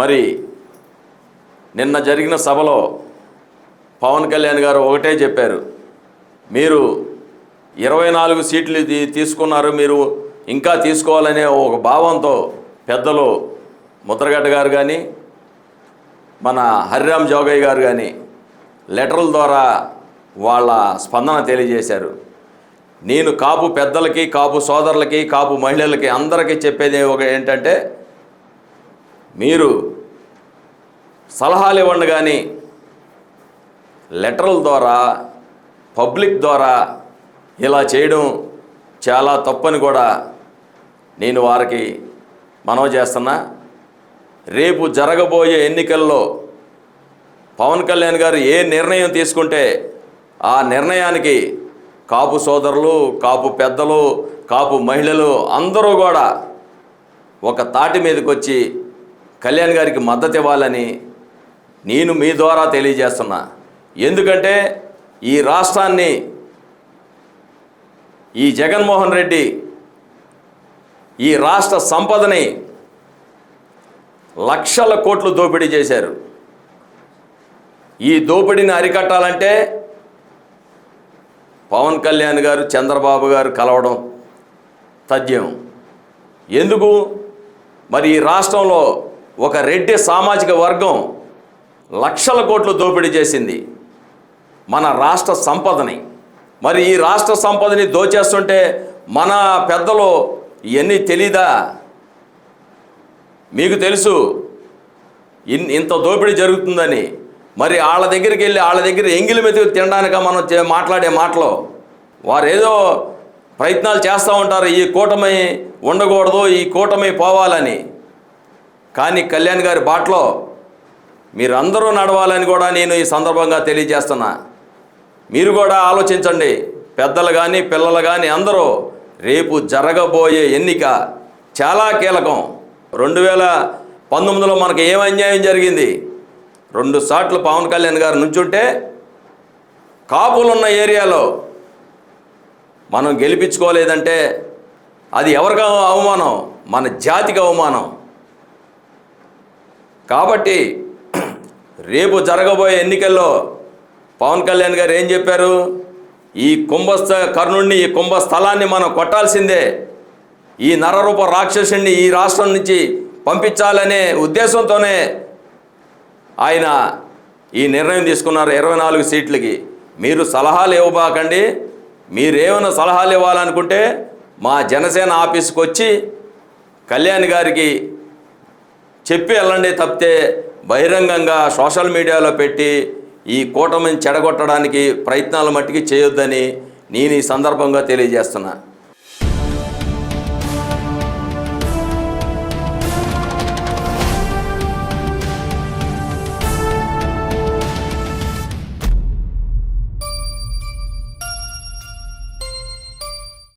మరి నిన్న జరిగిన సభలో పవన్ కళ్యాణ్ గారు ఒకటే చెప్పారు. మీరు ఇరవై నాలుగు సీట్లు తీసుకున్నారు మీరు ఇంకా తీసుకోవాలనే ఒక భావంతో పెద్దలు ముద్రగడ్డ గారు కానీ మన హరిరామ్ జోగయ్య గారు కానీ లెటర్ల ద్వారా వాళ్ళ స్పందన తెలియజేశారు. నేను కాపు పెద్దలకి కాపు సోదరులకి కాపు మహిళలకి అందరికీ చెప్పేది ఒక ఏంటంటే మీరు సలహాలు ఇవ్వండి కానీ లెటర్ల ద్వారా పబ్లిక్ ద్వారా ఇలా చేయడం చాలా తప్పని కూడా నేను వారికి మనవి చేస్తున్నా. రేపు జరగబోయే ఎన్నికల్లో పవన్ కళ్యాణ్ గారు ఏ నిర్ణయం తీసుకుంటే ఆ నిర్ణయానికి కాపు సోదరులు కాపు పెద్దలు కాపు మహిళలు అందరూ కూడా ఒక తాటి మీదకి వచ్చి కళ్యాణ్ గారికి మద్దతు ఇవ్వాలని నేను మీ ద్వారా తెలియజేస్తున్నా. ఎందుకంటే ఈ రాష్ట్రాన్ని ఈ జగన్మోహన్ రెడ్డి ఈ రాష్ట్ర సంపదని లక్షల కోట్లు దోపిడీ చేశారు. ఈ దోపిడీని అరికట్టాలంటే పవన్ కళ్యాణ్ గారు చంద్రబాబు గారు కలవడం తథ్యం. ఎందుకు? మరి ఈ రాష్ట్రంలో ఒక రెడ్డి సామాజిక వర్గం లక్షల కోట్లు దోపిడీ చేసింది. మన రాష్ట్ర సంపదని. మరి ఈ రాష్ట్ర సంపదని దోచేస్తుంటే మన పెద్దలు ఇవన్నీ తెలీదా? మీకు తెలుసు ఇన్ ఇంత దోపిడీ జరుగుతుందని. మరి వాళ్ళ దగ్గరికి వెళ్ళి వాళ్ళ దగ్గర ఎంగిలి మెతుకు తినడానిక మనం మాట్లాడే మాటలు. వారు ఏదో ప్రయత్నాలు చేస్తూ ఉంటారు ఈ కూటమి ఉండకూడదు ఈ కూటమి పోవాలని. కానీ కళ్యాణ్ గారి బాటలో మీరందరూ నడవాలని కూడా నేను ఈ సందర్భంగా తెలియజేస్తున్నా. మీరు కూడా ఆలోచించండి. పెద్దలు కానీ పిల్లలు కానీ అందరూ రేపు జరగబోయే ఎన్నిక చాలా కీలకం. రెండు వేల పంతొమ్మిదిలో మనకు ఏం అన్యాయం జరిగింది? రెండు సార్లు పవన్ కళ్యాణ్ గారు నుంచుంటే కాపులున్న ఏరియాలో మనం గెలిపించుకోలేదంటే అది ఎవరికి అవమానం? మన జాతికి అవమానం. కాబట్టి రేపు జరగబోయే ఎన్నికల్లో పవన్ కళ్యాణ్ గారు ఏం చెప్పారు? ఈ కుంభస్థ కర్ణుడిని ఈ కుంభ స్థలాన్ని మనం కొట్టాల్సిందే. ఈ నరరూప రాక్షసుడిని ఈ రాష్ట్రం నుంచి పంపించాలనే ఉద్దేశంతోనే ఆయన ఈ నిర్ణయం తీసుకున్నారు ఇరవై నాలుగు సీట్లకి. మీరు సలహాలు ఇవ్వబాకండి. మీరేమైనా సలహాలు ఇవ్వాలనుకుంటే మా జనసేన ఆఫీస్కి వచ్చి కళ్యాణ్ గారికి చెప్పి వెళ్ళండి తప్పితే బహిరంగంగా సోషల్ మీడియాలో పెట్టి ఈ కూటమిని చెడగొట్టడానికి ప్రయత్నాలు మట్టికి చేయొద్దని నేను ఈ సందర్భంగా తెలియజేస్తున్నా.